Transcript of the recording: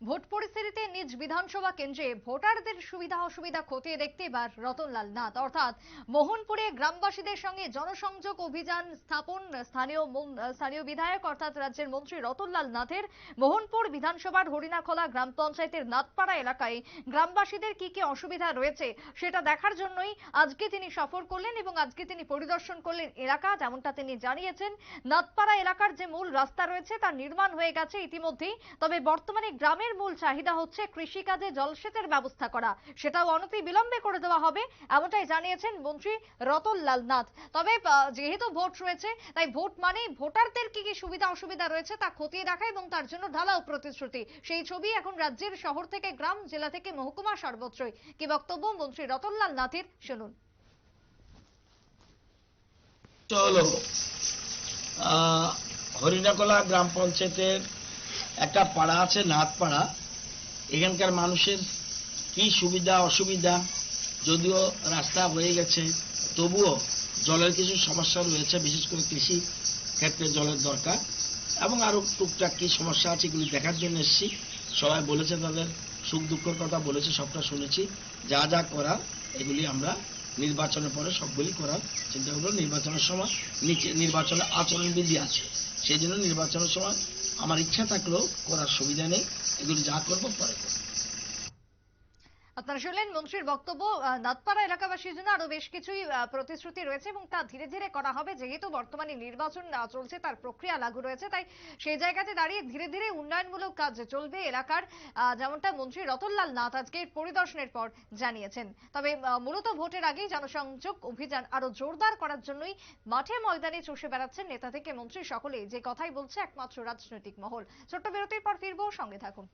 Vote পরিস্থিতিতে নিজ বিধানসভা কেন্দ্রে ভোটারদের সুবিধা অসুবিধা খতিয়ে দেখতে এবার রতনলাল নাথ। অর্থাৎ মোহনপুরে গ্রামবাসীদের সঙ্গে জনসংযোগ অভিযান স্থাপন স্থানীয় স্থানীয় বিধায়ক অর্থাৎ রাজ্যের মন্ত্রী রতনলাল নাথের মোহনপুর বিধানসভার হরিণাখলা গ্রাম পঞ্চায়েতের নাথপাড়া এলাকায় গ্রামবাসীদের কি কি অসুবিধা রয়েছে সেটা দেখার জন্যই আজকে তিনি সফর করলেন এবং আজকে তিনি পরিদর্শন করলেন এলাকা, যেমনটা তিনি জানিয়েছেন। নাথপাড়া এলাকার যে মূল রাস্তা রয়েছে তা নির্মাণ হয়ে গেছে ইতিমধ্যেই। তবে বর্তমানে গ্রামের মূল চাহিদা হচ্ছে কৃষিকাজে জলসেচের ব্যবস্থা করা। সেটাও অনতি বিলম্বে করে দেওয়া হবে, এমনটাই জানিয়েছেন মন্ত্রী রতনলাল নাথ। তবে যেহেতু ভোট রয়েছে, তাই ভোট মানে ভোটারদের কি কি সুবিধা অসুবিধা রয়েছে তা খতিয়ে দেখা এবং তার জন্য ঢালাও প্রতিশ্রুতি। সেই ছবি এখন রাজ্যের শহর থেকে গ্রাম জেলা থেকে মহকুমা সর্বত্রই। কি বক্তব্য মন্ত্রী রতনলাল নাথের, শুনুন। হরিণাকলা গ্রাম পঞ্চায়েতের একটা পাড়া আছে নাথপাড়া এখানকার মানুষের কি সুবিধা, অসুবিধা? যদিও রাস্তা হয়ে গেছে, তবুও জলের কিছু সমস্যা রয়েছে, বিশেষ করে কৃষি ক্ষেত্রে জলের দরকার। এবং আরও টুকটাক কি সমস্যা আছে এগুলি দেখার জন্য এসেছি। সবাই বলেছে তাদের সুখ দুঃখের কথা বলেছে, সবটা শুনেছি। যা যা করার, এগুলি আমরা নির্বাচনের পরে সবগুলি করার চিন্তা করব নির্বাচনের সময় নিচে নির্বাচনের আচরণবিধি আছে। সেই জন্য নির্বাচনের সময় আমার ইচ্ছা থাকলেও করার সুবিধা নেই। এগুলো যা করব পরে করব। আপনারা শুনলেন মন্ত্রীর বক্তব্য আহ, নাথপাড়া এলাকাবাসীর জন্য আরও বেশ কিছুই প্রতিশ্রুতি রয়েছে এবং তা ধীরে ধীরে করা হবে। যেহেতু বর্তমানে নির্বাচন চলছে তার প্রক্রিয়া লাগু রয়েছে তাই সেই জায়গাতে দাঁড়িয়ে ধীরে ধীরে উন্নয়নমূলক কাজ চলবে এলাকার যেমনটা মন্ত্রী রতনলাল নাথ আজকে পরিদর্শনের পর জানিয়েছেন। তবে মূলত ভোটের আগেই জনসংযোগ অভিযান আরও জোরদার করার জন্যই মাঠে ময়দানে চষে বেড়াচ্ছেন নেতা থেকে মন্ত্রী সকলেই। যে কথাই বলছে একমাত্র রাজনৈতিক মহল। ছোট্ট বিরতির পর ফিরবো সঙ্গে থাকুন।